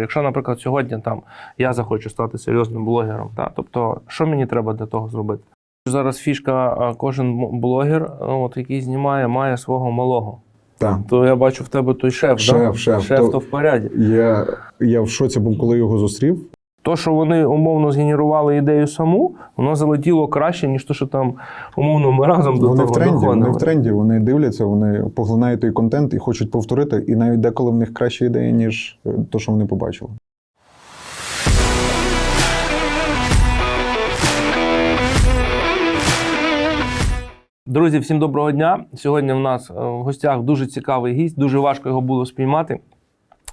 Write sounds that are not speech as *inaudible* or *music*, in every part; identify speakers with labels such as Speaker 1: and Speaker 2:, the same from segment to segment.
Speaker 1: Якщо, наприклад, сьогодні там я захочу стати серйозним блогером, та, тобто, що мені треба для того зробити? Зараз фішка, кожен блогер, от, який знімає, має свого малого.
Speaker 2: Так.
Speaker 1: То я бачу в тебе той шеф,
Speaker 2: Шеф,
Speaker 1: да?
Speaker 2: шеф,
Speaker 1: шеф
Speaker 2: то-
Speaker 1: то в поряді.
Speaker 2: Я, я в шоці був, коли його зустрів.
Speaker 1: То, що вони умовно згенерували ідею саму, воно залетіло краще, ніж то, що там умовно ми разом до
Speaker 2: Вони
Speaker 1: того
Speaker 2: в тренді, вони в тренді, вони дивляться, вони поглинають той контент і хочуть повторити. І навіть деколи в них краща ідея, ніж е, то, що вони побачили.
Speaker 1: Друзі, всім доброго дня. Сьогодні в нас е, в гостях дуже цікавий гість. Дуже важко його було спіймати.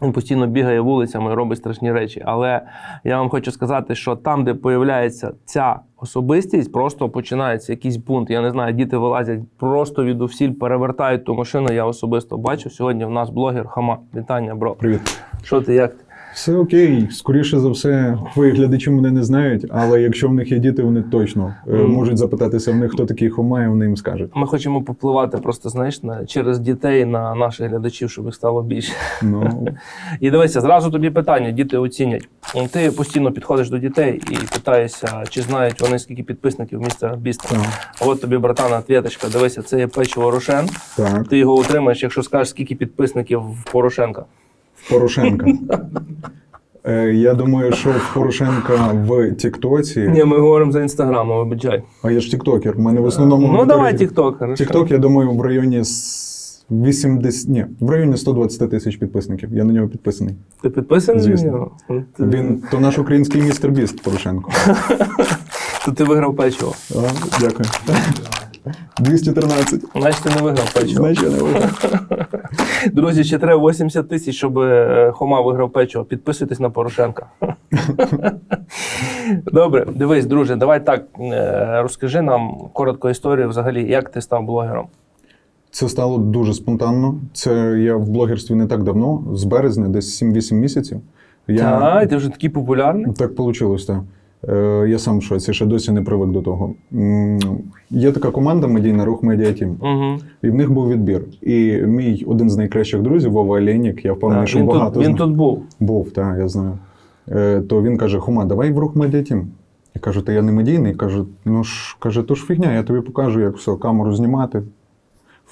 Speaker 1: Він постійно бігає вулицями і робить страшні речі. Але я вам хочу сказати, що там, де появляється ця особистість, просто починається якийсь бунт. Я не знаю, діти вилазять просто від усіль, перевертають ту машину. Я особисто бачу. Сьогодні в нас блогер Хама. Вітання, бро.
Speaker 2: Привіт.
Speaker 1: Що ти як? ти?
Speaker 2: Все окей. Скоріше за все, твої глядачі мене не знають, але якщо в них є діти, вони точно е,
Speaker 1: Мгм.
Speaker 2: можуть запитатися в них, хто такий Хома, і вони їм скажуть.
Speaker 1: Ми хочемо попливати просто знаєш на через дітей на наших глядачів, щоб їх стало більше.
Speaker 2: Ну, *laughs*
Speaker 1: І дивися, зразу тобі питання, діти оцінять. Ти постійно підходиш до дітей і питаєшся, чи знають вони скільки підписників міста Бістра.
Speaker 2: так,
Speaker 1: А от тобі, братана, ответочка, дивися, це є печиво Рошен.
Speaker 2: так.
Speaker 1: Ти його утримаєш, якщо скажеш, скільки підписників в Порошенка.
Speaker 2: Порошенка. Е, Я думаю, що в Порошенка в Тіктоці,
Speaker 1: Ні, ми говоримо за інстаграм, ну, вибачай.
Speaker 2: а я ж Тіктокер. У мене в основному
Speaker 1: Ну давай тікток.
Speaker 2: Тікток, я думаю, в районі 80, ні, в районі 120 тисяч підписників. Я на нього підписаний.
Speaker 1: Ти підписаний
Speaker 2: Звісно.
Speaker 1: на нього? Ну, ти-
Speaker 2: Він то наш український містер Біст Порошенко. *laughs*
Speaker 1: То ти виграв печиво.
Speaker 2: А, дякую. 213.
Speaker 1: Значить, ти не виграв печиво.
Speaker 2: Значить, я не виграв. *laughs*
Speaker 1: Друзі, ще треба 80 тисяч, щоб е, Хома виграв печиво. Підписуйтесь на Порошенка. *laughs* Добре, дивись, друже, давай так е, розкажи нам коротко історію взагалі, як ти став блогером.
Speaker 2: Це стало дуже спонтанно. Це я в блогерстві не так давно, з березня, десь 7-8 місяців. Я...
Speaker 1: Так, ти вже такий популярний.
Speaker 2: Так вийшло, так. Е, Я сам в шоці, ще досі не привик до того. Є така команда медійна рух Медіа Тім.
Speaker 1: Угу.
Speaker 2: І в них був відбір. І мій один з найкращих друзів, Вова Оленік, я впевнений, що багато
Speaker 1: тут, він тут був.
Speaker 2: був, так, я знаю. Е, То він каже: Хума, давай в рух Медіа Тім. Я кажу, та я не медійний. Каже, ну ж каже, то ж фігня, я тобі покажу, як все, камеру знімати.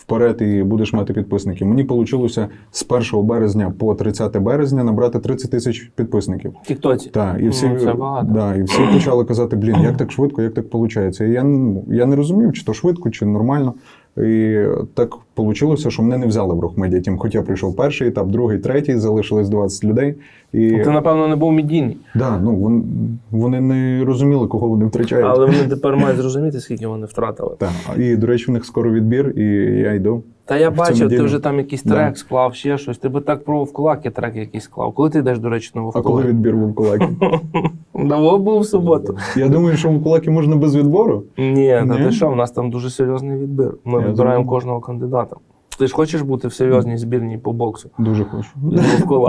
Speaker 2: Вперед і будеш мати підписників. Мені вийшло з 1 березня по 30 березня набрати 30 тисяч підписників.
Speaker 1: Тіктоці.
Speaker 2: Так, і всі,
Speaker 1: Ну, це багато.
Speaker 2: да, і всі почали казати: блін, як так швидко, як так виходить? І я, ну, я не розумів, чи то швидко, чи нормально. І так вийшло, що мене не взяли в рух медіа тім. Хоч прийшов перший етап, другий, третій, залишилось 20 людей. І
Speaker 1: Ти, напевно, не був медійний.
Speaker 2: да, ну, вони, вони не розуміли, кого вони втрачають.
Speaker 1: Але вони тепер мають зрозуміти, скільки вони втратили.
Speaker 2: Так, і, до речі, в них скоро відбір, і я йду.
Speaker 1: Та я бачив, ти вже там якийсь трек склав, ще щось. Ти би так про Вовкулаки трек якийсь склав. Коли ти йдеш, до речі, на
Speaker 2: А коли відбір в кулаки? *laughs*
Speaker 1: Давно був в суботу.
Speaker 2: Я думаю, що в кулаки можна без відбору.
Speaker 1: Ні, та ти що, в нас там дуже серйозний відбір. Ми
Speaker 2: думаю.
Speaker 1: кожного кандидата. Ти ж хочеш бути в серйозній збірній по боксу?
Speaker 2: Дуже хочу.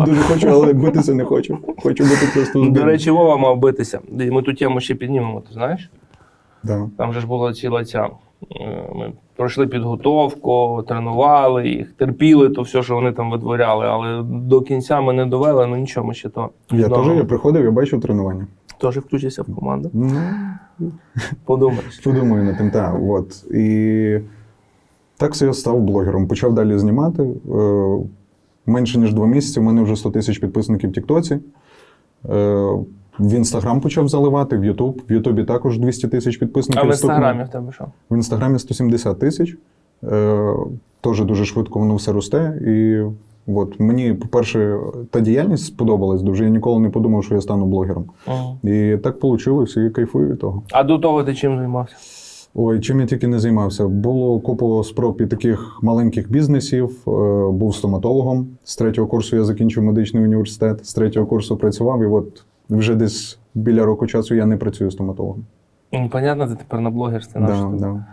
Speaker 2: Дуже хочу, але битися не хочу. Хочу бути просто в
Speaker 1: До речі, Вова мав битися. Ми ту тему ще піднімемо, ти знаєш? Там же ж була ціла ця. Е, Ми пройшли підготовку, тренували їх, терпіли то все, що вони там витворяли, але до кінця ми не довели, ну нічого, ми ще то.
Speaker 2: Я теж я приходив, я бачив тренування.
Speaker 1: Теж включишся в команду.
Speaker 2: Ну,
Speaker 1: Подумаєш. *laughs*
Speaker 2: подумаю над тим, так. От. І так я став блогером. Почав далі знімати. Е, Менше ніж два місяці. У мене вже 100 тисяч підписників в Тіктоці. В Інстаграм почав заливати, в Ютуб. В Ютубі також 200 тисяч підписників.
Speaker 1: А в інстаграмі в тебе що?
Speaker 2: В інстаграмі 170 тисяч. Е, Теж дуже швидко воно все росте. І от мені, по-перше, та діяльність сподобалась дуже. Я ніколи не подумав, що я стану блогером.
Speaker 1: Мгм.
Speaker 2: І так вийшло, і кайфую від того.
Speaker 1: А до того ти чим займався?
Speaker 2: Ой, чим я тільки не займався. Було купу спроб і таких маленьких бізнесів. Е, Був стоматологом. З третього курсу я закінчив медичний університет. З третього курсу працював, і от вже десь біля року часу я не працюю стоматологом.
Speaker 1: Ну, Понятно, ти тепер на блогерстві наш.
Speaker 2: Да, да.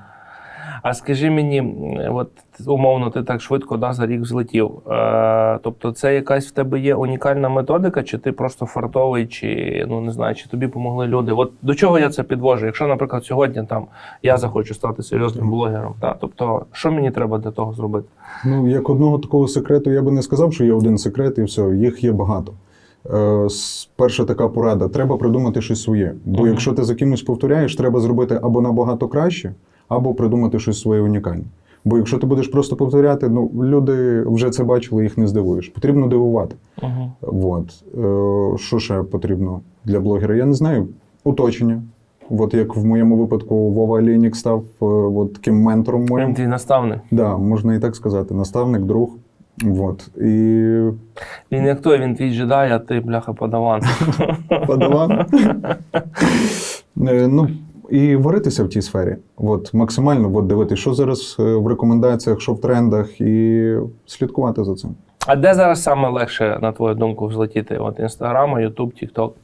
Speaker 1: А скажи мені, от умовно, ти так швидко да, за рік злетів. Е, тобто, це якась в тебе є унікальна методика, чи ти просто фартовий, чи ну не знаю, чи тобі помогли люди? От до чого я це підвожу? Якщо, наприклад, сьогодні там я захочу стати серйозним блогером, та, тобто, що мені треба для того зробити?
Speaker 2: Ну, як одного такого секрету, я би не сказав, що є один секрет, і все, їх є багато. Е, Перша така порада: треба придумати щось своє. Бо
Speaker 1: Мгм.
Speaker 2: якщо ти за кимось повторяєш, треба зробити або набагато краще, або придумати щось своє унікальне. Бо якщо ти будеш просто повторяти, ну люди вже це бачили, їх не здивуєш. Потрібно дивувати.
Speaker 1: Угу.
Speaker 2: От. Е, Що ще потрібно для блогера? Я не знаю. Оточення. От як в моєму випадку Вова Алінік став е, от, таким ментором моїм.
Speaker 1: Він твій наставник.
Speaker 2: Да, можна і так сказати. Наставник, друг. От. І
Speaker 1: Він як той, він твій джедай, а ти, бляха, подаван. *laughs*
Speaker 2: подавав. Е, ну, і варитися в тій сфері. От, максимально от, дивитися, що зараз е, в рекомендаціях, що в трендах, і слідкувати за цим.
Speaker 1: А де зараз саме легше, на твою думку, взлетіти? От Інстаграма, Ютуб, Тікток.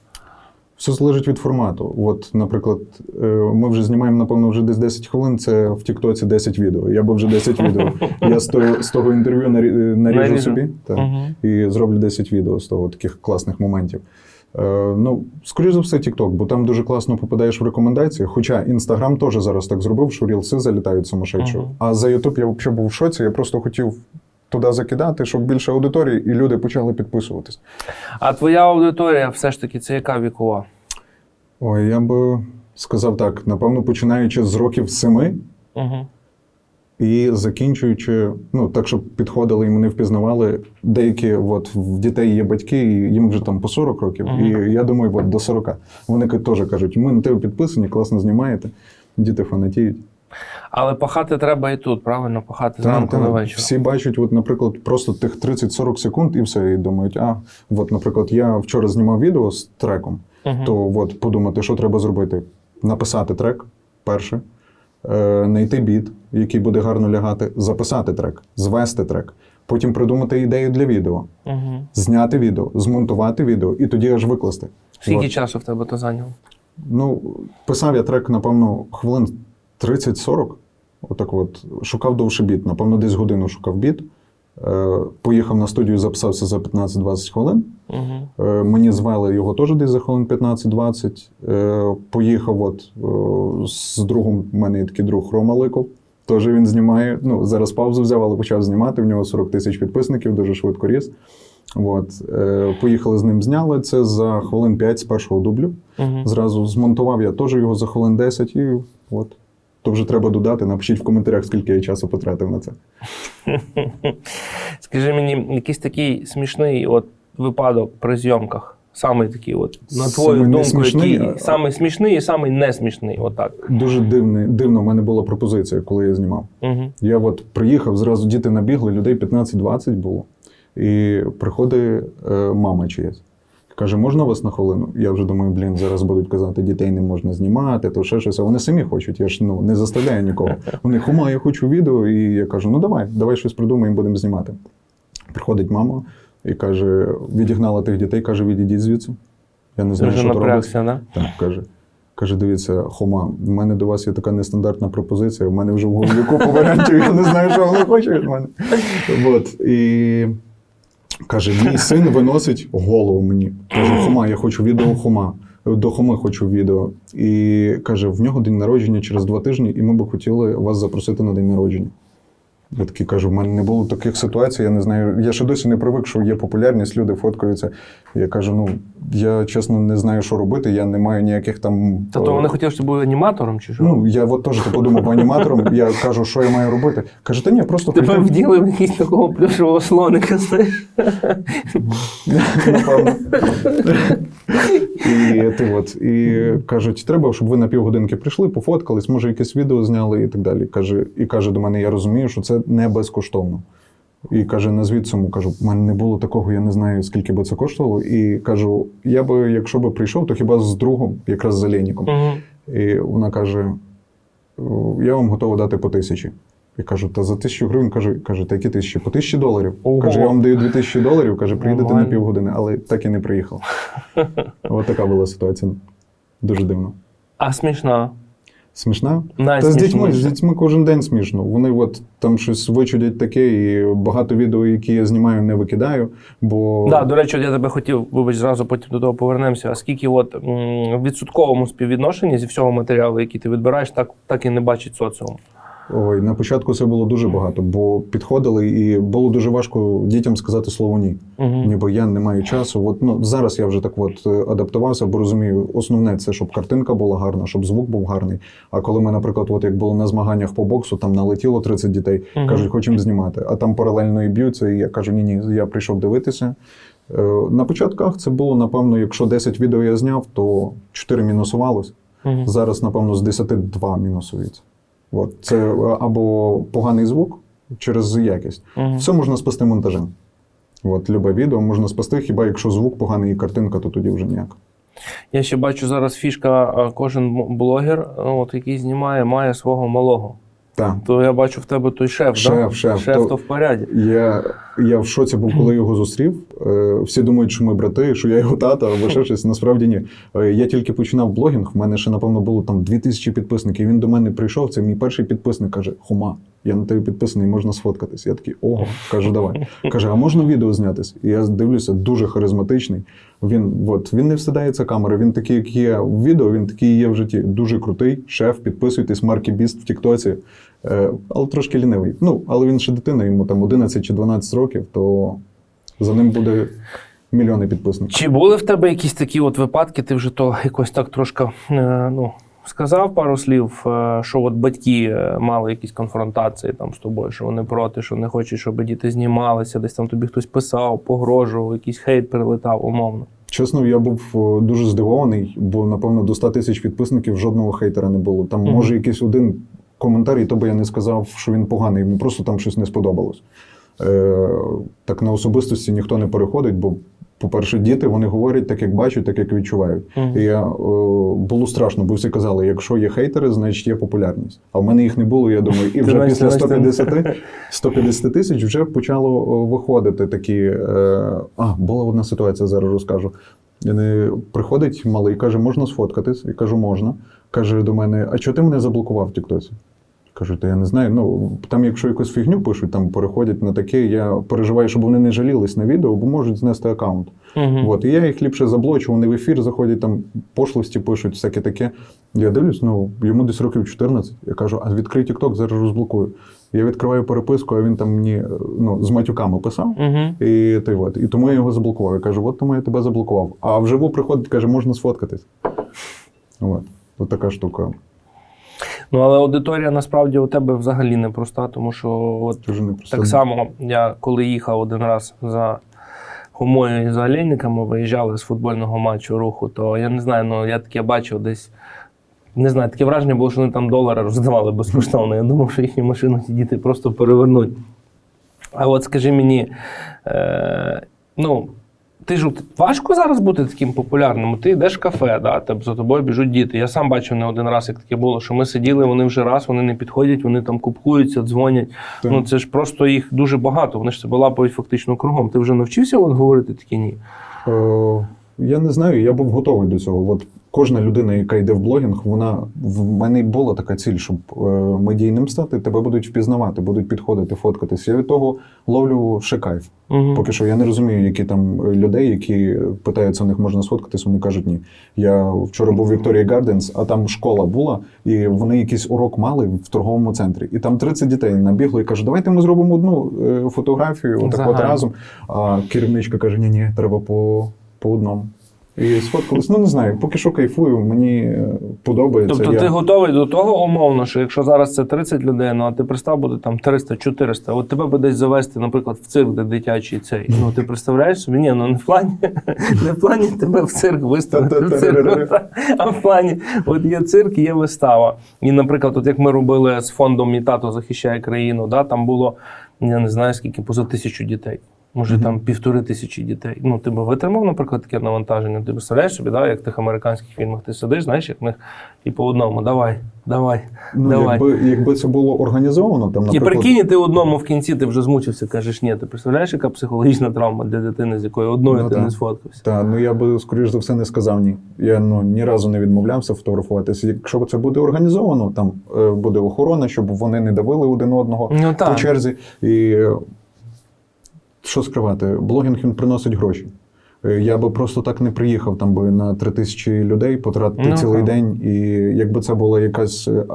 Speaker 2: Все залежить від формату. От, наприклад, е, ми вже знімаємо, напевно, вже десь 10 хвилин. Це в Тіктоці 10 відео. Я би вже 10 відео. Я з того, з того інтерв'ю е, наріжу собі
Speaker 1: Угу.
Speaker 2: і зроблю 10 відео з того таких класних моментів. Е, ну, скоріш за все, TikTok, бо там дуже класно попадаєш в рекомендації. Хоча Інстаграм теж зараз так зробив, що рілси залітають сумасшедші.
Speaker 1: Мгм.
Speaker 2: А за YouTube я взагалі був в шоці. Я просто хотів туди закидати, щоб більше аудиторії, і люди почали підписуватись.
Speaker 1: А твоя аудиторія все ж таки це яка вікова?
Speaker 2: Ой, я би сказав так: напевно, починаючи з років семи
Speaker 1: Угу.
Speaker 2: і закінчуючи, ну так, щоб підходили і мене впізнавали. Деякі от в дітей є батьки, і їм вже там по 40 років.
Speaker 1: Мгм.
Speaker 2: І я думаю, от до 40. Вони теж кажуть, ми на тебе підписані, класно знімаєте. Діти фанатіють.
Speaker 1: Але пахати треба і тут, правильно? Пахати зранку
Speaker 2: там,
Speaker 1: вечора.
Speaker 2: всі бачать, от, наприклад, просто тих 30-40 секунд і все, і думають, а от, наприклад, я вчора знімав відео з треком.
Speaker 1: Мгм.
Speaker 2: то от подумати, що треба зробити: написати трек перше, е, знайти біт, який буде гарно лягати, записати трек, звести трек, потім придумати ідею для відео,
Speaker 1: Угу.
Speaker 2: зняти відео, змонтувати відео і тоді аж викласти.
Speaker 1: Скільки
Speaker 2: От.
Speaker 1: часу в тебе то зайняло?
Speaker 2: Ну, писав я трек, напевно, хвилин 30-40. Отак от, шукав довше біт. Напевно, десь годину шукав біт. Е, поїхав на студію, записався за 15-20 хвилин.
Speaker 1: Угу.
Speaker 2: Мені звели його теж десь за хвилин 15-20. Е, Поїхав от з другом, в мене є такий друг Рома Ликов. Теж він знімає. Ну, зараз паузу взяв, але почав знімати. В нього 40 тисяч підписників, дуже швидко ріс. От. Е, Поїхали з ним, зняли це за хвилин 5 з першого дублю.
Speaker 1: Угу.
Speaker 2: Зразу змонтував я теж його за хвилин 10 і от. То вже треба додати. Напишіть в коментарях, скільки я часу потратив на це. *laughs*
Speaker 1: Скажи мені, якийсь такий смішний от, випадок при зйомках. Самий такий, от, на твою
Speaker 2: Самий
Speaker 1: думку,
Speaker 2: смішний,
Speaker 1: який
Speaker 2: а-
Speaker 1: самий смішний і самий не смішний. Отак.
Speaker 2: Дуже дивний, дивно в мене була пропозиція, коли я знімав.
Speaker 1: Угу.
Speaker 2: Я от приїхав, зразу діти набігли, людей 15-20 було. І приходить е, мама чиясь. Каже, можна вас на хвилину? Я вже думаю, блін, зараз будуть казати, дітей не можна знімати, то ще щось. А вони самі хочуть. Я ж ну, не заставляю нікого. Вони хума, я хочу відео. І я кажу: ну давай, давай щось придумаємо, будемо знімати. Приходить мама і каже: відігнала тих дітей, каже, відійдіть звідси. Я не знаю,
Speaker 1: Дуже
Speaker 2: що то робити.
Speaker 1: да?
Speaker 2: Так, каже. Каже, дивіться, Хома, в мене до вас є така нестандартна пропозиція. В мене вже в голові купу варіантів, я не знаю, що вони хочуть від мене. От. І каже, мій син виносить голову мені. Каже, Хома, я хочу відео Хома. До Хоми хочу відео. І каже, в нього день народження через два тижні, і ми би хотіли вас запросити на день народження. Я такий кажу, в мене не було таких ситуацій, я не знаю. Я ще досі не привик, що є популярність, люди фоткаються. Я кажу: ну, я чесно не знаю, що робити, я не маю ніяких там.
Speaker 1: Та то вони хотіли, щоб був аніматором чи що?
Speaker 2: Ну, я от теж подумав аніматором, я кажу, що я маю робити. Каже, та ні, просто
Speaker 1: Тебе
Speaker 2: прийти».
Speaker 1: вділи в якийсь такого плюшового слоника, знаєш?
Speaker 2: Напевно. І ти от, і кажуть, треба, щоб ви на півгодинки прийшли, пофоткались, може, якесь відео зняли і так далі. Каже, і каже до мене, я розумію, що це не безкоштовно. І каже, назвіть суму. Кажу, в мене не було такого, я не знаю, скільки би це коштувало. І кажу, я би, якщо би прийшов, то хіба з другом, якраз з Оленіком.
Speaker 1: Угу.
Speaker 2: І вона каже: я вам готова дати по тисячі. Я кажу, та за тисячу гривень каже, каже, та які тисячі? По тисячі доларів.
Speaker 1: Ого.
Speaker 2: Каже, я вам даю дві тисячі доларів, каже, приїдете на
Speaker 1: Нормально.
Speaker 2: півгодини, але так і не приїхав. *laughs* Ось така була ситуація. Дуже дивно.
Speaker 1: А смішна.
Speaker 2: Та з дітьми, з дітьми кожен день смішно. Вони от там щось вичудять таке, і багато відео, які я знімаю, не викидаю. Бо
Speaker 1: Да, до речі, я тебе хотів, вибач, зразу потім до того повернемося. А скільки от в відсотковому співвідношенні зі всього матеріалу, який ти відбираєш, так, так і не бачить соціум.
Speaker 2: Ой, на початку це було дуже багато, бо підходили і було дуже важко дітям сказати слово ні.
Speaker 1: Мгм.
Speaker 2: Ніби я не маю часу. От ну зараз я вже так от е, адаптувався, бо розумію, основне це щоб картинка була гарна, щоб звук був гарний. А коли ми, наприклад, от як було на змаганнях по боксу, там налетіло 30 дітей,
Speaker 1: Мгм.
Speaker 2: кажуть, хочемо знімати. А там паралельно і б'ються, і я кажу, ні, ні, я прийшов дивитися. Е, На початках це було, напевно, якщо 10 відео я зняв, то 4 мінусувалось.
Speaker 1: Мгм.
Speaker 2: Зараз, напевно, з 10 2 мінусується. От. Це е, або поганий звук через якість.
Speaker 1: Угу.
Speaker 2: Все можна спасти монтажем. От, любе відео можна спасти, хіба якщо звук поганий і картинка, то тоді вже ніяк.
Speaker 1: Я ще бачу зараз фішка, кожен блогер, от, який знімає, має свого малого.
Speaker 2: Так.
Speaker 1: То я бачу в тебе той шеф,
Speaker 2: Шеф,
Speaker 1: да?
Speaker 2: шеф,
Speaker 1: шеф
Speaker 2: то-
Speaker 1: то в поряді.
Speaker 2: Я, я в шоці був, коли його зустрів. Е, Всі думають, що ми брати, що я його тата або ще щось. Насправді ні. Е, Я тільки починав блогінг. В мене ще, напевно, було там 2000 підписників. Він до мене прийшов. Це мій перший підписник. каже: Хума, я на тебе підписаний, можна сфоткатись. Я такий, ого, кажу, давай. Каже, а можна відео знятись? І я дивлюся, дуже харизматичний. Він от він не всидається камери. Він такий, як є в відео, він такий є в житті. Дуже крутий. Шеф, підписуйтесь, Маркі Біст в Тіктоці. Е, але трошки лінивий. Ну, але він ще дитина, йому там 11 чи 12 років, то за ним буде мільйони підписників.
Speaker 1: Чи були в тебе якісь такі от випадки? Ти вже то якось так трошки е, ну, сказав пару слів, е, що от батьки е, мали якісь конфронтації там з тобою, що вони проти, що не хочуть, щоб діти знімалися, десь там тобі хтось писав, погрожував, якийсь хейт прилетав, умовно.
Speaker 2: Чесно, я був е, дуже здивований, бо напевно до 100 тисяч підписників жодного хейтера не було. Там
Speaker 1: Мгм.
Speaker 2: може якийсь один коментар, і то би я не сказав, що він поганий, йому просто там щось не сподобалось. Е, так на особистості ніхто не переходить, бо, по-перше, діти вони говорять так, як бачать, так як відчувають.
Speaker 1: Мгм.
Speaker 2: І я, е, було страшно, бо всі казали, якщо є хейтери, значить є популярність. А в мене їх не було, я думаю, і вже після 150, 150 тисяч вже почало е, виходити такі. Е, а, була одна ситуація, зараз розкажу. Е, Приходить малий, каже, можна сфоткатись? Я кажу, можна. Каже до мене, а чого ти мене заблокував в Тіктоці? Кажу, та я не знаю. Ну там, якщо якусь фігню пишуть, там переходять на таке, я переживаю, щоб вони не жалілись на відео, бо можуть знести аккаунт.
Speaker 1: Мгм.
Speaker 2: От, і я їх ліпше заблочу, вони в ефір заходять, там пошлості пишуть, всяке таке. Я дивлюсь, ну йому десь років 14. Я кажу, а відкрий TikTok, зараз розблокую. Я відкриваю переписку, а він там мені ну, з матюками писав.
Speaker 1: Мгм.
Speaker 2: І, ти, от, і тому я його заблокував. Я кажу, от тому я тебе заблокував. А вживу приходить, каже, можна сфоткатись. От, от така штука.
Speaker 1: Ну, але аудиторія насправді у тебе взагалі непроста, тому що от. Так само, я коли їхав один раз за Хомою і за Олейниками, виїжджали з футбольного матчу руху, то я не знаю, ну я таке бачив десь. Не знаю, таке враження було, що вони там долари роздавали безкоштовно. Я думав, що їхню машину ті діти просто перевернуть. А от скажи мені, е, ну, ти ж важко зараз бути таким популярним. Ти йдеш в кафе, да, тебе за тобою біжуть діти. Я сам бачив не один раз, як таке було, що ми сиділи, вони вже раз, вони не підходять, вони там купкуються, дзвонять.
Speaker 2: Так.
Speaker 1: Ну це ж просто їх дуже багато. Вони ж себе лапають фактично кругом. Ти вже навчився от говорити такі ні?
Speaker 2: Е, я не знаю, я був готовий до цього. От кожна людина, яка йде в блогінг, вона в мене була така ціль, щоб е, медійним стати, тебе будуть впізнавати, будуть підходити, фоткатись. Я від того ловлю ще кайф.
Speaker 1: Угу.
Speaker 2: Поки що я не розумію, які там людей, які питаються, у них можна сфоткатись, вони кажуть ні. Я вчора був в Вікторії Гарденс, а там школа була, і вони якийсь урок мали в торговому центрі. І там 30 дітей набігло і кажуть, давайте ми зробимо одну е, фотографію, отак от разом. А керівничка каже: ні, ні, треба по, по одному. І сфоткались. Ну не знаю, поки що кайфую, мені е, подобається.
Speaker 1: Тобто
Speaker 2: я...
Speaker 1: ти готовий до того умовно, що якщо зараз це 30 людей, ну а ти представ буде там 300-400, от тебе би десь завести, наприклад, в цирк, де дитячий цей. Ну ти представляєш собі? Ні, ну не в плані, не в плані тебе в цирк виставити, в цирк, а в плані, от є цирк, є вистава. І, наприклад, от як ми робили з фондом Мій тато захищає країну, да, там було я не знаю скільки, поза тисячу дітей. Може, там півтори тисячі дітей. Ну, ти би витримав, наприклад, таке навантаження. Ти представляєш собі, да, як в тих американських фільмах ти сидиш, знаєш, як в них і по одному, давай, давай.
Speaker 2: Ну,
Speaker 1: давай.
Speaker 2: якби, якби це було організовано, там,
Speaker 1: І прикинь, ти одному в кінці ти вже змучився, кажеш, ні, ти представляєш, яка психологічна травма для дитини, з якою одною
Speaker 2: Ну,
Speaker 1: ти
Speaker 2: так.
Speaker 1: не сфоткався.
Speaker 2: Та ну я би скоріш за все не сказав ні. Я ну ні разу не відмовлявся фотографуватися. Якщо це буде організовано, там е, буде охорона, щоб вони не давили один одного
Speaker 1: Ну
Speaker 2: по черзі. І е, що скривати, блогінг він приносить гроші. Е, Я би просто так не приїхав там би на три тисячі людей потратити
Speaker 1: Ну,
Speaker 2: цілий
Speaker 1: так.
Speaker 2: день. І якби це була якась е,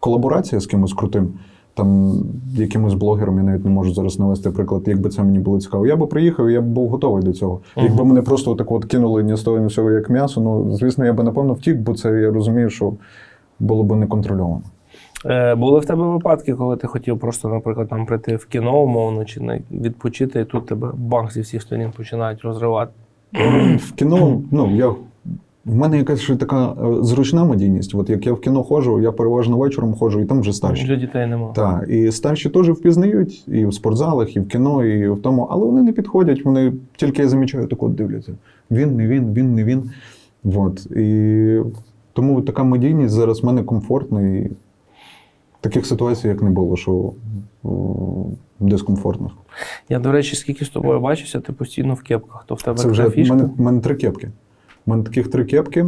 Speaker 2: колаборація з кимось крутим, там якимось блогером, я навіть не можу зараз навести приклад, якби це мені було цікаво. Я би приїхав, я б був готовий до цього. Якби мене просто так от кинули ні з того, ні з цього, як м'ясо, ну звісно, я би напевно втік, бо це я розумію, що було б неконтрольовано.
Speaker 1: Е, були в тебе випадки, коли ти хотів просто, наприклад, там прийти в кіно умовно чи відпочити, і тут тебе банк зі всіх сторін починають розривати.
Speaker 2: В кіно, ну я. В мене якась ще така е, зручна медійність. От як я в кіно ходжу, я переважно вечором ходжу, і там вже старші.
Speaker 1: Для дітей немає.
Speaker 2: Так, і старші теж впізнають і в спортзалах, і в кіно, і в тому, але вони не підходять, вони тільки я замічаю, так от дивляться. Він, не він, він, не він. От. І тому така медійність зараз в мене комфортна, і таких ситуацій, як не було, що о, дискомфортних.
Speaker 1: Я, до речі, скільки з тобою бачився, ти постійно в кепках. То в тебе
Speaker 2: Це вже в
Speaker 1: фішка.
Speaker 2: мене, в мене три кепки. У мене таких три кепки.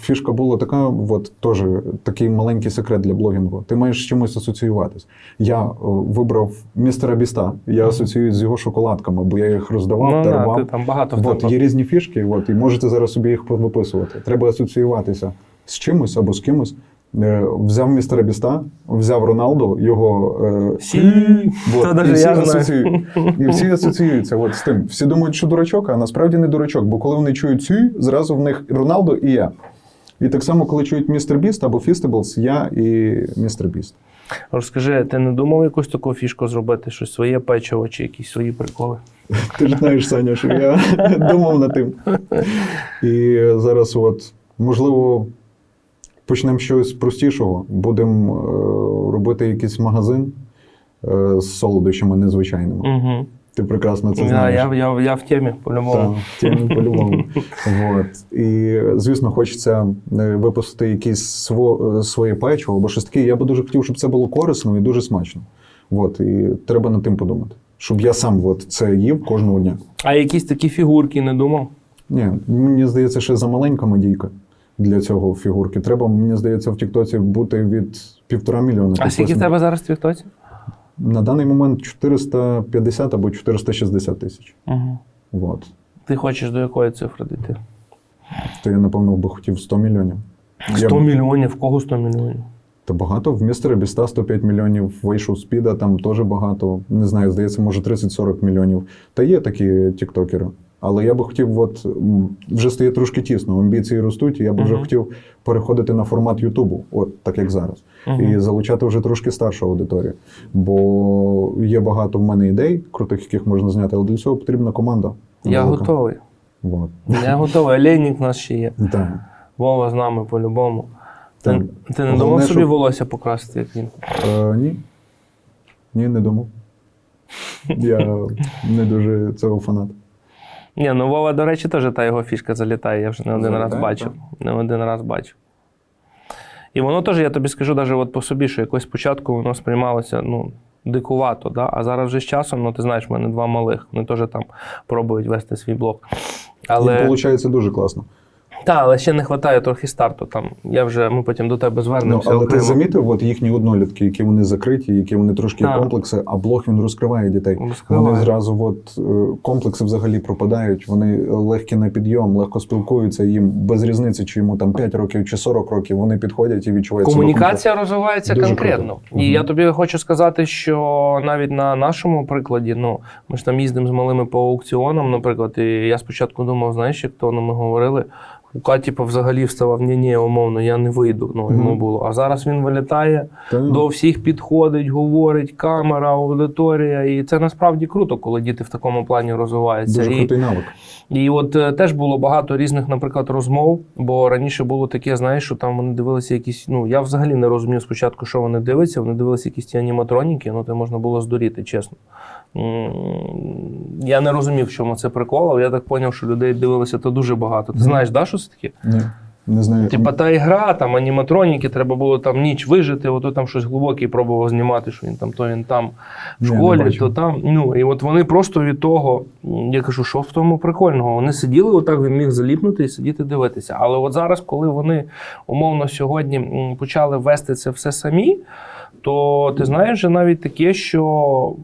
Speaker 2: Фішка була така, от теж такий маленький секрет для блогінгу. Ти маєш з чимось асоціюватись. Я о, вибрав містера Біста. Я асоціююсь з його шоколадками, бо я їх роздавав,
Speaker 1: Ну,
Speaker 2: дарував.
Speaker 1: да, ти там багато в
Speaker 2: От, є різні фішки, от, і можете зараз собі їх виписувати. Треба асоціюватися з чимось або з кимось. Е, Взяв містера Біста, взяв Роналду, його е,
Speaker 1: Сі.
Speaker 2: от,
Speaker 1: Та
Speaker 2: і, всі
Speaker 1: я
Speaker 2: асоціюють, і всі асоціюються от з тим. Всі думають, що дурачок, а насправді не дурачок, бо коли вони чують сі, зразу в них Роналдо і я. І так само, коли чують містер Біст або Фістеблс, я і містер Біст.
Speaker 1: Розкажи, ти не думав якусь таку фішку зробити, щось своє печиво чи якісь свої приколи?
Speaker 2: Ти ж знаєш, Саня, що я *laughs* думав над тим. І зараз, от, можливо, почнемо щось простішого. Будемо е, робити якийсь магазин е, з солодощами незвичайними.
Speaker 1: Угу.
Speaker 2: Ти прекрасно це знаєш.
Speaker 1: я, я, я в темі, по-любому.
Speaker 2: Так, теми по-любому. *laughs* Вот. І, звісно, хочеться е, випустити якесь сво, своє печиво або щось таке. Я би дуже хотів, щоб це було корисно і дуже смачно. Вот. І треба над тим подумати. Щоб я сам от це їв кожного дня.
Speaker 1: А якісь такі фігурки не думав?
Speaker 2: Ні, мені здається, ще замаленька медійка для цього фігурки. Треба, мені здається, в Тіктоці бути від півтора мільйона.
Speaker 1: А скільки в тебе зараз в Тіктоці?
Speaker 2: На даний момент 450 або 460 тисяч.
Speaker 1: Угу.
Speaker 2: От.
Speaker 1: Ти хочеш до якої цифри дійти?
Speaker 2: То я, напевно, би хотів 100 мільйонів. Я
Speaker 1: 100
Speaker 2: б-
Speaker 1: мільйонів, в кого 100 мільйонів?
Speaker 2: Та багато. В містера Біста 105 мільйонів, вийшов Спіда, там теж багато. Не знаю, здається, може 30-40 мільйонів. Та є такі тіктокери. Але я би хотів, от вже стає трошки тісно, амбіції ростуть, і я би вже хотів переходити на формат Ютубу, от так як зараз.
Speaker 1: Мгм.
Speaker 2: І залучати вже трошки старшу аудиторію. Бо є багато в мене ідей, крутих, яких можна зняти, але для цього потрібна команда.
Speaker 1: Я
Speaker 2: велика.
Speaker 1: готовий.
Speaker 2: Вот.
Speaker 1: Я готовий. Олейник в нас ще є. Вова з нами по-любому. Ти, ти не
Speaker 2: Головне,
Speaker 1: думав собі
Speaker 2: щоб-
Speaker 1: волосся покрасити, як він?
Speaker 2: Е, ні. Ні, не думав. Я не дуже цього фанат.
Speaker 1: Ні, ну Вова, до речі, теж та його фішка залітає. Я вже не один раз
Speaker 2: Залітає,
Speaker 1: бачив. Не один раз бачив. І воно теж, я тобі скажу, навіть от по собі, що якось спочатку воно сприймалося ну, дикувато, да? а зараз вже з часом, ну ти знаєш, в мене два малих, вони теж там пробують вести свій блог.
Speaker 2: Але...
Speaker 1: Але,
Speaker 2: виходить дуже класно.
Speaker 1: Та, але ще не вистачає трохи старту. Там. Я вже, ми потім до тебе
Speaker 2: Ну,
Speaker 1: звернемося.
Speaker 2: але ти замітив от їхні однолітки, які вони закриті, які вони трошки
Speaker 1: Так.
Speaker 2: комплекси, а блог він розкриває дітей.
Speaker 1: Розкриває.
Speaker 2: Вони зразу от, е, комплекси взагалі пропадають, вони легкі на підйом, легко спілкуються, їм без різниці, чи йому там 5 років чи 40 років, вони підходять і відчувають
Speaker 1: Комунікація розвивається
Speaker 2: Дуже
Speaker 1: конкретно.
Speaker 2: круто.
Speaker 1: І
Speaker 2: Мгм.
Speaker 1: я тобі хочу сказати, що навіть на нашому прикладі, ну ми ж там їздимо з малими по аукціонам, наприклад, і я спочатку думав, знаєш, як то ну, ми говорили. Лука, типу, взагалі вставав, ні, ні, умовно, я не вийду. Ну, йому було. А зараз він вилітає,
Speaker 2: Та,
Speaker 1: до всіх підходить, говорить, камера, аудиторія. І це насправді круто, коли діти в такому плані розвиваються.
Speaker 2: Дуже
Speaker 1: І
Speaker 2: крутий навик.
Speaker 1: і от е, теж було багато різних, наприклад, розмов, бо раніше було таке, знаєш, що там вони дивилися якісь. Ну я взагалі не розумів спочатку, що вони дивляться. Вони дивилися якісь ті аніматроніки, ну це можна було здуріти, чесно. Я не розумів, в чому це прикол, але я так зрозумів, що людей дивилося то дуже багато. Ти знаєш, да, що це таке?
Speaker 2: Ні, не знаю.
Speaker 1: Типа та ігра, там аніматроніки, треба було там ніч вижити, ото там щось глибоке пробував знімати, що він там, то він там в
Speaker 2: Ні, не
Speaker 1: школі, то там. Ну і от вони просто від того, я кажу, що в тому прикольного. Вони сиділи, отак він міг заліпнути і сидіти дивитися. Але от зараз, коли вони умовно сьогодні почали вести це все самі, то ти знаєш, навіть таке, що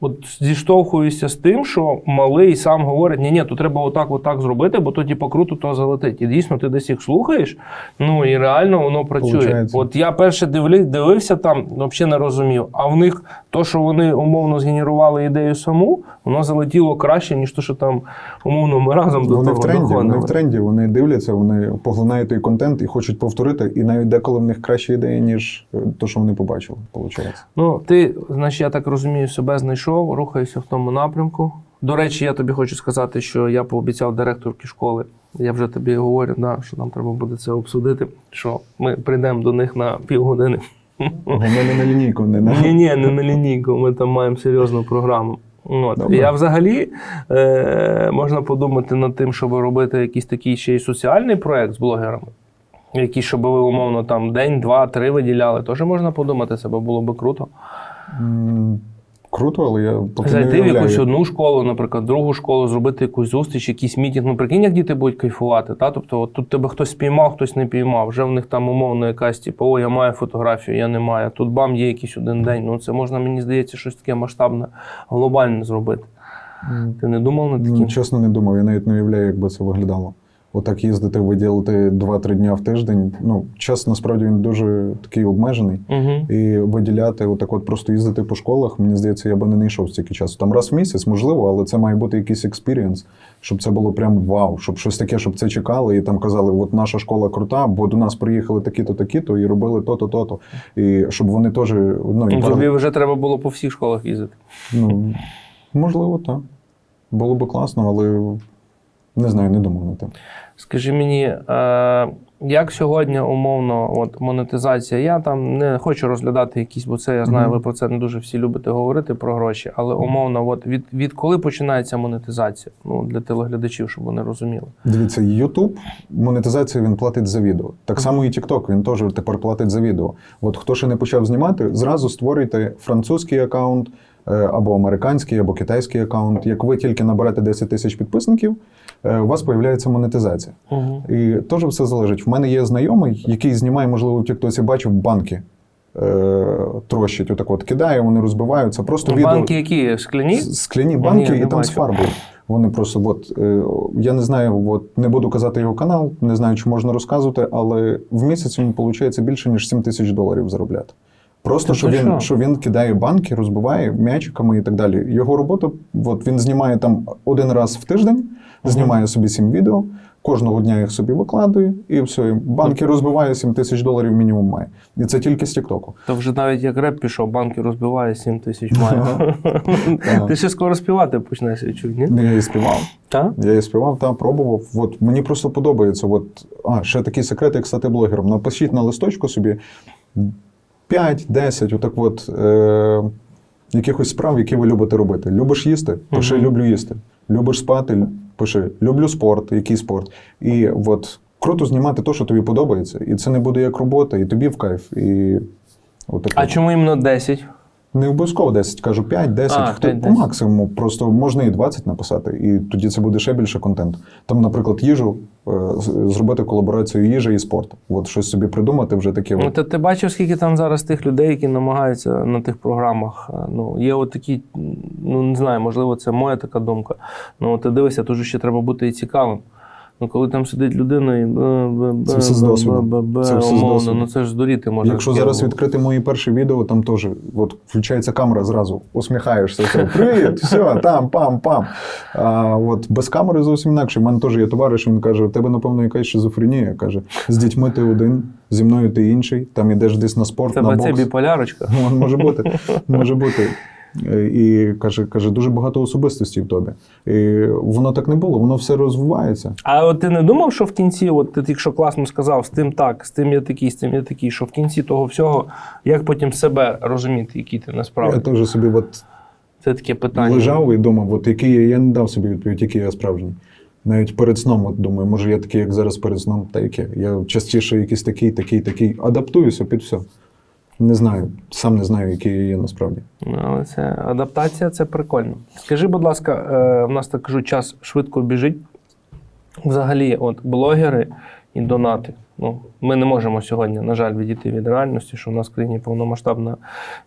Speaker 1: от зіштовхуюся з тим, що малий сам говорить: ні, ні, то треба отак, отак зробити, бо тоді по круто то залетить. І дійсно ти десь їх слухаєш, ну і реально воно працює.
Speaker 2: Получається.
Speaker 1: От я перше дивлюсь, дивився там, взагалі не розумів. А в них то, що вони умовно згенерували ідею саму, воно залетіло краще, ніж то, що там умовно ми разом до
Speaker 2: Вони
Speaker 1: того
Speaker 2: в тренді, вони в тренді, вони дивляться, вони поглинають той контент і хочуть повторити, і навіть деколи в них кращі ідеї, ніж е, то, що вони побачили. Виходить.
Speaker 1: Ну, ти, значить, я так розумію, себе знайшов, рухаєшся в тому напрямку. До речі, я тобі хочу сказати, що я пообіцяв директорці школи. Я вже тобі говорю, да, що нам треба буде це обсудити. Що ми прийдемо до них на півгодини.
Speaker 2: У мене на лінійку не на
Speaker 1: Ні, ні, не на лінійку. Ми там маємо серйозну програму. От.
Speaker 2: Добре.
Speaker 1: Я взагалі е, можна подумати над тим, щоб робити якийсь такий ще й соціальний проект з блогерами. Який, щоб ви умовно там день, два, три виділяли. Теж можна подумати, це було би круто.
Speaker 2: Круто, але я поки не
Speaker 1: Зайти в якусь одну школу, наприклад, другу школу, зробити якусь зустріч, якийсь мітінг. Ну, прикинь, як діти будуть кайфувати. Та? Тобто, от тут тебе хтось спіймав, хтось не піймав. Вже в них там умовно якась, типу, о, я маю фотографію, я не маю. Тут бам, є якийсь один день. Ну, це можна, мені здається, щось таке масштабне, глобальне зробити. Ти не думав над
Speaker 2: ну,
Speaker 1: таким?
Speaker 2: Чесно, не думав. Я навіть не уявляю, як би це виглядало. Отак їздити, виділити 2-3 дня в тиждень. Ну, час насправді він дуже такий обмежений.
Speaker 1: Угу.
Speaker 2: І виділяти, отак от просто їздити по школах, мені здається, я би не знайшов стільки часу. Там раз в місяць, можливо, але це має бути якийсь експірієнс, щоб це було прям вау, щоб щось таке, щоб це чекали, і там казали, от наша школа крута, бо до нас приїхали такі-то, такі-то, і робили то-то, то-то. І щоб вони теж ну, і
Speaker 1: Тобі вже треба було по всіх школах їздити.
Speaker 2: ну, можливо, так. Було би класно, але не знаю, не думав над тим.
Speaker 1: Скажи мені, е, як сьогодні умовно от монетизація? Я там не хочу розглядати якісь, бо це я знаю, ви про це не дуже всі любите говорити про гроші. Але умовно, от від, від коли починається монетизація? Ну для телеглядачів, щоб вони розуміли.
Speaker 2: Дивіться, YouTube, монетизацію він платить за відео. Так само і TikTok, він теж тепер платить за відео. От хто ще не почав знімати, зразу створюйте французький аккаунт е, або американський, або китайський аккаунт. Як ви тільки наберете 10 тисяч підписників, у вас з'являється монетизація.
Speaker 1: Угу.
Speaker 2: І теж все залежить. В мене є знайомий, який знімає, можливо, в Тіктосі бачив банки. Е, трощить, отак от кидає, вони розбиваються. Просто відео
Speaker 1: Банки які скляні?
Speaker 2: скляні банки,
Speaker 1: Ні,
Speaker 2: і там з фарбою. Вони просто, от, е, я не знаю, от, не буду казати його канал, не знаю, чи можна розказувати, але в місяць йому виходить більше, ніж 7 тисяч доларів заробляти. Просто
Speaker 1: Та
Speaker 2: що він,
Speaker 1: що?
Speaker 2: що він кидає банки, розбиває м'ячиками і так далі. Його робота, от він знімає там один раз в тиждень, знімає собі 7 відео, кожного дня їх собі викладує, і все. і Банки розбиває 7 тисяч доларів мінімум має. І це тільки з Тіктоку.
Speaker 1: То вже навіть як реп пішов, банки розбиває 7 тисяч має. *laughs* Ти ще скоро співати почнеш, я чую, ні?
Speaker 2: Я і співав.
Speaker 1: Так?
Speaker 2: Я і співав та пробував. От мені просто подобається. От, а, ще такий секрет, як стати блогером. Напишіть на листочку собі 5-10, отак от, е, якихось справ, які ви любите робити. Любиш їсти? Пиши
Speaker 1: Мгм.
Speaker 2: люблю їсти. Любиш спати? Пиши люблю спорт, який спорт. І от круто знімати те, що тобі подобається. І це не буде як робота, і тобі в кайф. І отак
Speaker 1: А чому іменно 10?
Speaker 2: Не обов'язково 10, кажу 5, 10,
Speaker 1: А,
Speaker 2: хто
Speaker 1: 5,
Speaker 2: по
Speaker 1: 10.
Speaker 2: максимуму. Просто можна і 20 написати, і тоді це буде ще більше контенту. Там, наприклад, їжу, е, з- зробити колаборацію їжа і спорт. От щось собі придумати вже таке.
Speaker 1: Ну,
Speaker 2: От.
Speaker 1: ти, ти бачив, скільки там зараз тих людей, які намагаються на тих програмах. е, Ну, є от такі, ну не знаю, можливо, це моя така думка. Ну, ти дивишся, тут ще треба бути і цікавим. Ну, коли там сидить людина і
Speaker 2: Це все з досвіду.
Speaker 1: бе- бе-
Speaker 2: Це все з досвіду.
Speaker 1: ну це ж здуріти можна.
Speaker 2: Якщо зараз відкрити мої перші відео, там теж от, включається камера зразу, усміхаєшся, все, привіт, все, там, пам, пам. А от без камери зовсім інакше. У мене теж є товариш, він каже: у тебе, напевно, якась шизофренія. Каже, з дітьми ти один, зі мною ти інший, там ідеш десь на спорт, на
Speaker 1: Тебе це біполярочка.
Speaker 2: Ну, може бути. Може бути. І каже, каже, дуже багато особистостей в тобі. І воно так не було, воно все розвивається.
Speaker 1: А от ти не думав, що в кінці, от ти тільки що класно сказав, з тим так, з тим я такий, з тим я такий, що в кінці того всього, як потім себе розуміти, який ти насправді?
Speaker 2: Я теж собі от
Speaker 1: Це таке питання.
Speaker 2: лежав і думав, от який я, я не дав собі відповідь, який я справжній. Навіть перед сном от думаю, може я такий, як зараз перед сном, та яке. Я частіше якийсь такий, такий, такий. Адаптуюся під все. Не знаю, сам не знаю, який я є насправді.
Speaker 1: Ну, Але це адаптація, це прикольно. Скажи, будь ласка, е, в нас так кажу, час швидко біжить. Взагалі, от блогери і донати. Ну, ми не можемо сьогодні, на жаль, відійти від реальності, що в нас в країні повномасштабна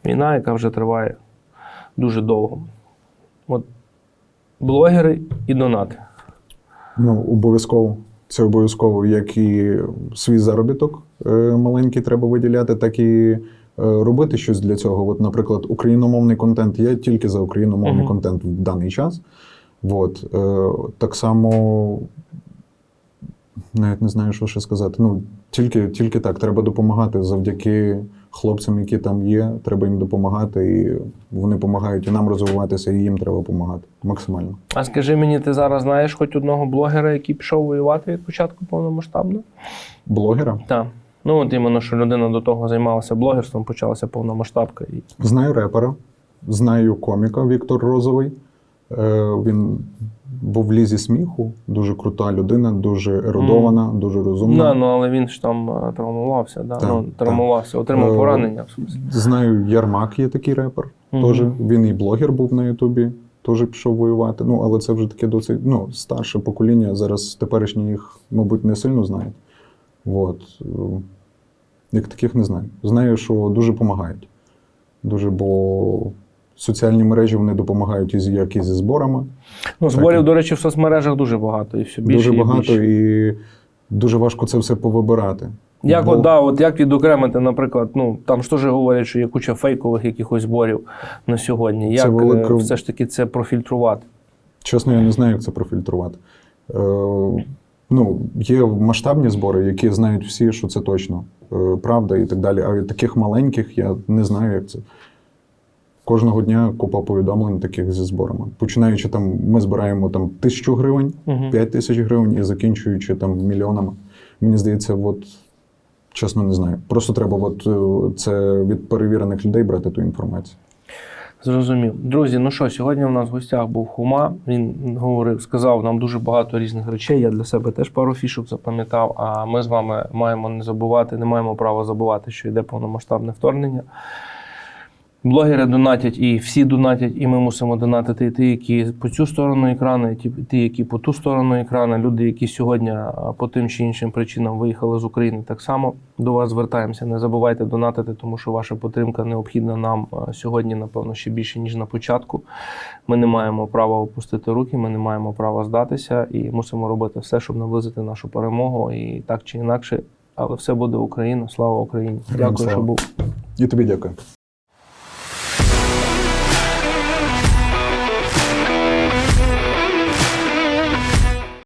Speaker 1: війна, яка вже триває дуже довго. От блогери і донати.
Speaker 2: Ну, обов'язково. Це обов'язково, як і свій заробіток е, маленький треба виділяти, так і робити щось для цього. От, наприклад, україномовний контент. Я тільки за україномовний
Speaker 1: Мгм.
Speaker 2: контент в даний час. От, е, так само навіть не знаю, що ще сказати. Ну, тільки, тільки так, треба допомагати завдяки хлопцям, які там є. Треба їм допомагати, і вони допомагають і нам розвиватися, і їм треба допомагати максимально.
Speaker 1: А скажи мені, ти зараз знаєш хоч одного блогера, який пішов воювати від початку повномасштабно?
Speaker 2: Блогера.
Speaker 1: Так. Ну, от іменно, що людина до того займалася блогерством, почалася повномасштабка. І...
Speaker 2: Знаю репера, знаю коміка Віктор Розовий. Е, Він був в лізі сміху, дуже крута людина, дуже ерудована, дуже розумна.
Speaker 1: Да, ну, але він ж там е, травмувався, да?
Speaker 2: Так,
Speaker 1: ну, травмувався, отримав
Speaker 2: Е,
Speaker 1: поранення. смислі.
Speaker 2: Знаю, Ярмак є такий репер.
Speaker 1: Мгм.
Speaker 2: Теж. Він і блогер був на Ютубі, теж пішов воювати. Ну, але це вже таке досить ну, старше покоління. Зараз теперішні їх, мабуть, не сильно знають. От. Е, Як таких не знаю. Знаю, що дуже допомагають. Дуже, бо соціальні мережі вони допомагають із, як і зі зборами.
Speaker 1: Ну,
Speaker 2: так.
Speaker 1: зборів, до речі, в соцмережах дуже багато і все більше.
Speaker 2: дуже
Speaker 1: і
Speaker 2: багато
Speaker 1: більше.
Speaker 2: і дуже важко це все повибирати.
Speaker 1: Як,
Speaker 2: Бо-
Speaker 1: от, да, от як відокремити, наприклад, ну там ж теж говорять, що є куча фейкових якихось зборів на сьогодні. Як
Speaker 2: Це велика-
Speaker 1: все ж таки це профільтрувати?
Speaker 2: Чесно, я не знаю, як це профільтрувати. Е, ну, є масштабні збори, які знають всі, що це точно е, правда і так далі. А від таких маленьких я не знаю, як це. Кожного дня купа повідомлень таких зі зборами. Починаючи там, ми збираємо там тисячу гривень, п'ять тисяч гривень і закінчуючи там мільйонами. Мені здається, от чесно не знаю. Просто треба от, е, це від перевірених людей брати ту інформацію.
Speaker 1: Зрозумів. Друзі, ну що, сьогодні у нас в гостях був Хума. Він говорив, сказав нам дуже багато різних речей. Я для себе теж пару фішок запам'ятав. А ми з вами маємо не забувати, не маємо права забувати, що йде повномасштабне вторгнення. Блогери донатять і всі донатять, і ми мусимо донатити і ті, які по цю сторону екрану, і ті, які по ту сторону екрану. Люди, які сьогодні по тим чи іншим причинам виїхали з України, так само до вас звертаємося. Не забувайте донатити, тому що ваша підтримка необхідна нам сьогодні, напевно, ще більше ніж на початку. Ми не маємо права опустити руки, ми не маємо права здатися і мусимо робити все, щоб наблизити нашу перемогу. І так чи інакше, але все буде Україна. Слава Україні! Дякую, що був.
Speaker 2: І тобі дякую.